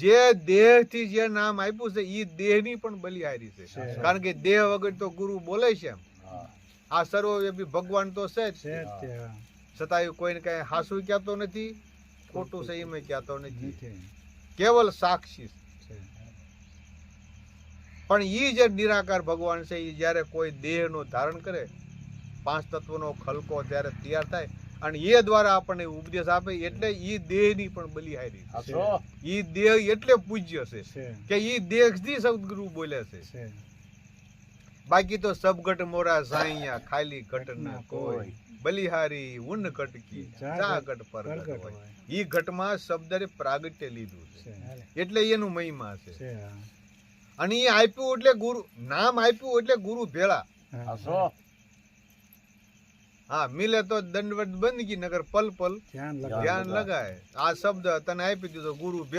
જે દેહથી જે નામ આપ્યું છે એ દેહની પણ બલિહારી છે. છે. કારણ કે દેહ વગર તો ગુરુ બોલે છે. આ સર્વવ્યાપી ભગવાન તો છે જ. છતાં કોઈને કઈ હાસુ કહેતો નથી ખોટું છે એમ કહેતો નથી. કેવલ સાક્ષી. પણ એ જે નિરાકાર ભગવાન છે એ જ્યારે કોઈ દેહનું ધારણ કરે પાંચ તત્વનો ખલકો ત્યારે તૈયાર થાય અને એ દ્વારા આપણને ઉપદેશ આપે એટલે ઈ દેહની પણ બલિહારી ઈ દેહ એટલે પૂજ્ય છે. કે ઈ દેહથી સદગુરુ બોલે છે. બાકી તો સબગટ મોરા સાઈયા ખાલી ઘટ ના કોઈ. બલિહારી ઉન કટકી જા ઘટ પર હોય. ઈ ઘટમાં શબ્દને પ્રાગટ્ય લીધું છે. એટલે એનું મહિમા છે. છે અને એ આપ્યું એટલે ગુરુ નામ આપ્યું એટલે ગુરુ ભેળા. હા. મિલે તો દંડવટ બંદગી નગર પલ પલ ધ્યાન લગાય આ શબ્દ તને આપી દીધો ગુરુ